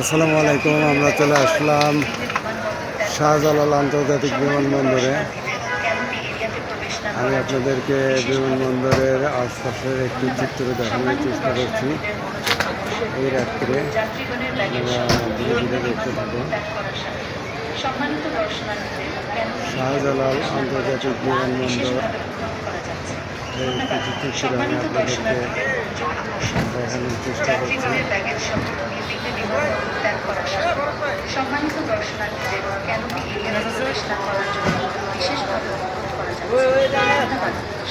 আসসালামু আলাইকুম, আমরা চলে আসলাম শাহজালাল আন্তর্জাতিক বিমানবন্দরে। আমি আপনাদেরকে বিমানবন্দরের আশপাশের একটি চিত্র দেখানোর চেষ্টা করছি। এই রাত্রে দেখতে কেন শাহজালাল আন্তর্জাতিক বিমানবন্দর চিত্র আমি আপনাদেরকে যাত্রীগণের ব্যাগের সহ নির্বিঘ্নে বিমানবন্দর ত্যাগ করা সম্মানিত দর্শনার্থীদের ক্যানোপি এরিয়াতে প্রবেশ না করার জন্য বিশেষভাবে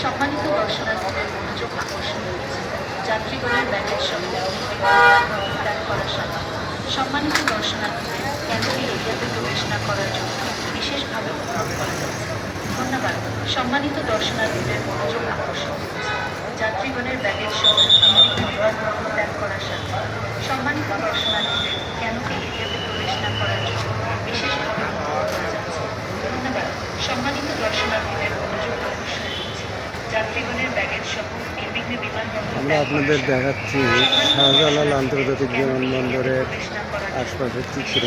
সম্মানিত দর্শনার্থীদের মনোযোগ আকর্ষণ করেছে যাত্রীগণের সহ নির্বিঘ্নে বিমানবন্দর ত্যাগ করা সম্মানিত দর্শনার্থীদের ক্যানোপি এরিয়াতে প্রবেশ না করার জন্য বিশেষভাবে অনুরোধ করা যাচ্ছে ধন্যবাদ সম্মানিত দর্শনার্থীদের মনোযোগ আকর্ষণ করেছে। যাত্রীগণের ব্যাগের সহ নির্বিঘ্নে ত্যাগ করার সাথে সম্মানিত দর্শনার্থীদের ক্যানোপি এরিয়াতে প্রবেশ না করার জন্য বিশেষভাবে ধন্যবাদ। সম্মানিত দর্শনার্থীদের মনোযোগ আকর্ষণ করেছে যাত্রীগণের ব্যাগের সহ নির্বিঘ্নে বিমানবন্দর আমরা আপনাদের দেখাচ্ছি শাহজালাল আন্তর্জাতিক বিমানবন্দরের আশপাশের চিত্র।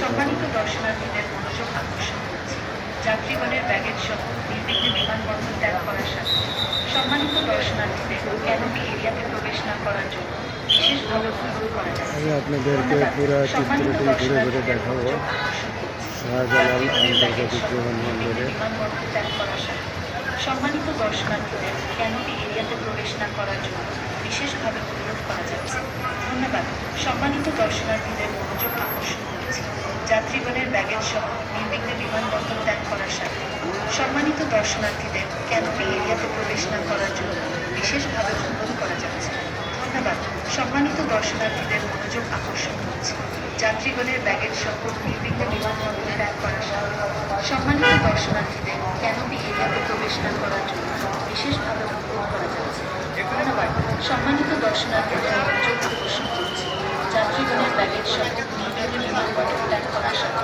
সম্মানিত দর্শনার্থীদের মনোযোগ আকর্ষণ করেছে। যাত্রীগণের ব্যাগেজ সহ নির্বিঘ্নে বিমানবন্দর ত্যাগ করার সাথে সম্মানিত দর্শনার্থীদের ক্যানোপি এরিয়াতে প্রবেশ না করার জন্য বিশেষভাবে করা যাচ্ছে আমি আপনাদেরকে পুরো চিত্রটি ঘুরে ঘুরে দেখাবো। শাহজালাল আন্তর্জাতিক বিমানবন্দরে সম্মানিত দর্শনার্থীদের ক্যানোপি এরিয়াতে প্রবেশ না করার জন্য বিশেষভাবে অনুরোধ সম্মানিত দর্শনার্থীদের মনোযোগ আকর্ষণ করেছে যাত্রীগণের ব্যাগেজ সহ নির্বিঘ্নে বিমানবন্দর ত্যাগ করার সাথে সম্মানিত দর্শনার্থীদের ক্যানোপি এরিয়াতে প্রবেশ না করার জন্য বিশেষভাবে অনুরোধ করা যাচ্ছে। ধন্যবাদ। সম্মানিত দর্শনার্থীদের মনোযোগ আকর্ষণ করেছে যাত্রীগণের ব্যাগেজ সহ নির্বিঘ্নে বিমানবন্দর ত্যাগ করার সাথে সম্মানিত দর্শনার্থীদের ক্যানোপি এরিয়াতে প্রবেশ না করার জন্য বিশেষভাবে অনুরোধ করা যাচ্ছে। ধন্যবাদ। সম্মানিত দর্শনার্থীদের মনোযোগ আকর্ষণ করেছে যাত্রীগণের ব্যাগেজ সহ নির্বিঘ্নে বিমানবন্দর ত্যাগ করার সাথে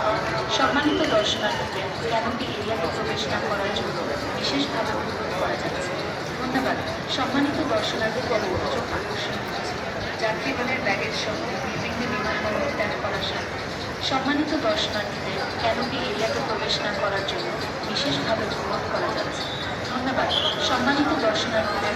দর্শনার্থীদের ক্যানোপি এরিয়াতে প্রবেশ না করার জন্য বিশেষভাবে অনুরোধ করা যাচ্ছে। ধন্যবাদ। সম্মানিত দর্শনার্থীদের মনোযোগ আকর্ষণ যাত্রীগণের ব্যাগেজ সহ নির্বিঘ্নে বিমানবন্দর ত্যাগ করার সাথে সম্মানিত দর্শনার্থীদের ক্যানোপি এরিয়াতে প্রবেশ না করার জন্য বিশেষভাবে অনুরোধ করা যাচ্ছে। ধন্যবাদ। সম্মানিত দর্শনার্থীদের